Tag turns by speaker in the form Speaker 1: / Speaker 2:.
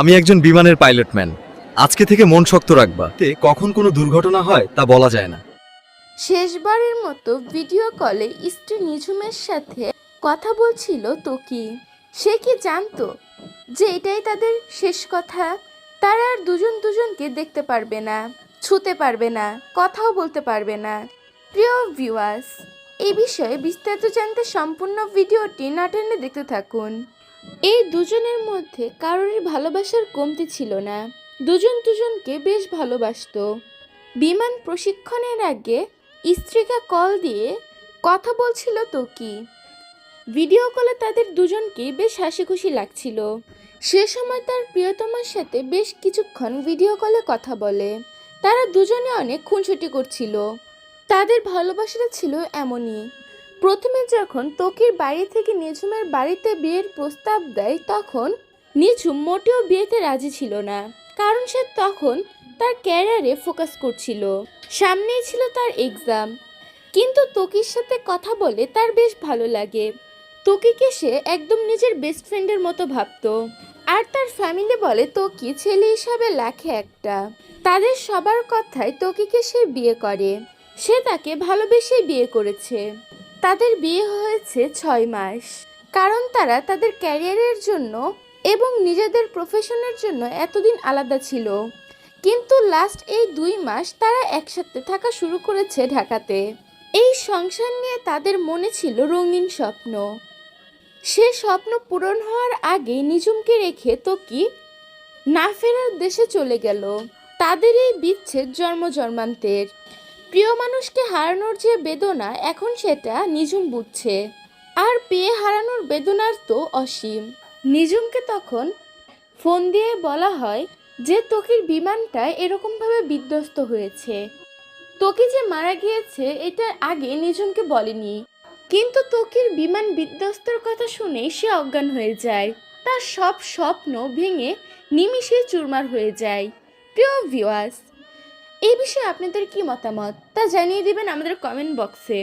Speaker 1: আমি একজন বিমানের পাইলটম্যান আজকে থেকে মন শক্ত রাখবা। তে কখন কোনো দুর্ঘটনা হয় তা বলা যায় না।
Speaker 2: শেষবারের মতো ভিডিও কলে স্ত্রী নিঝুমের সাথে কথা বলছিল তোকি। সে কি জানতো যে এটাই তাদের শেষ কথা? তারা আর দুজন দুজনকে দেখতে পারবে না, ছুতে পারবে না, কথাও বলতে পারবে না। প্রিয় ভিউয়ার্স এই বিষয়ে বিস্তারিত জানতে সম্পূর্ণ ভিডিওটি না টেনে দেখতে থাকুন। এই দুজনের মধ্যে কারোরই ভালোবাসার কমতি ছিল না। দুজন দুজনকে বেশ ভালোবাসতো। বিমান প্রশিক্ষণের আগে স্ত্রীকে কল দিয়ে কথা বলছিল তো কি ভিডিও কলে তাদের দুজনকেই বেশ হাসি খুশি লাগছিল। সে সময় তার প্রিয়তমার সাথে বেশ কিছুক্ষণ ভিডিও কলে কথা বলে। তারা দুজনে অনেক খুনসুটি করছিল। তাদের ভালোবাসাটা ছিল এমনই। প্রথমে যখন তোকির বাড়ি থেকে নিঝুমের বাড়িতে বিয়ের প্রস্তাব দেয়, তখন নিঝুম মোটেও বিয়েতে রাজি ছিল না, কারণ সে তখন তার ক্যারিয়ারে ফোকাস করছিল। সামনেই ছিল তার এক্সাম। কিন্তু তোকির সাথে কথা বলে তার বেশ ভালো লাগে। তোকিকে সে একদম নিজের বেস্ট ফ্রেন্ডের মতো ভাবতো। আর তার ফ্যামিলি বলে, তোকি ছেলে হিসাবে লাখে একটা। তাদের সবার কথায় তকিকে সে বিয়ে করে। সে তাকে ভালোবেসে বিয়ে করেছে। তাদের বিয়ে হয়েছে ছয় মাস। কারণ তারা তাদের ক্যারিয়ারের জন্য এবং নিজেদের প্রফেশনের জন্য এতদিন আলাদা ছিল। কিন্তু লাস্ট এই দুই মাস তারা একসাথে থাকা শুরু করেছে ঢাকাতে। এই সংসার নিয়ে তাদের মনে ছিল রঙিন স্বপ্ন। সে স্বপ্ন পূরণ হওয়ার আগে নিজুমকে রেখে তোকি না ফেরার দেশে চলে গেল। তাদের এই বিচ্ছেদ জন্ম জন্মান্তের। প্রিয় মানুষকে হারানোর যে বেদনা, এখন সেটা নিজুম বুঝছে। আর পেয়ে হারানোর বেদনার তো অসীম। নিজুমকে তখন ফোন দিয়ে বলা হয় যে, তোকির বিমানটা এরকমভাবে বিধ্বস্ত হয়েছে। তোকি যে মারা গিয়েছে এটা আগে নিজুমকে বলেনি। কিন্তু তোকির বিমান বিধ্বস্তর কথা শুনে সে অজ্ঞান হয়ে যায়। তার সব স্বপ্ন ভেঙে নিমিষে চুরমার হয়ে যায়। প্রিয় ভিউয়ার্স এই বিষয়ে আপনাদের কি মতামত? তা জানিয়ে দিবেন আমাদের কমেন্ট বক্সে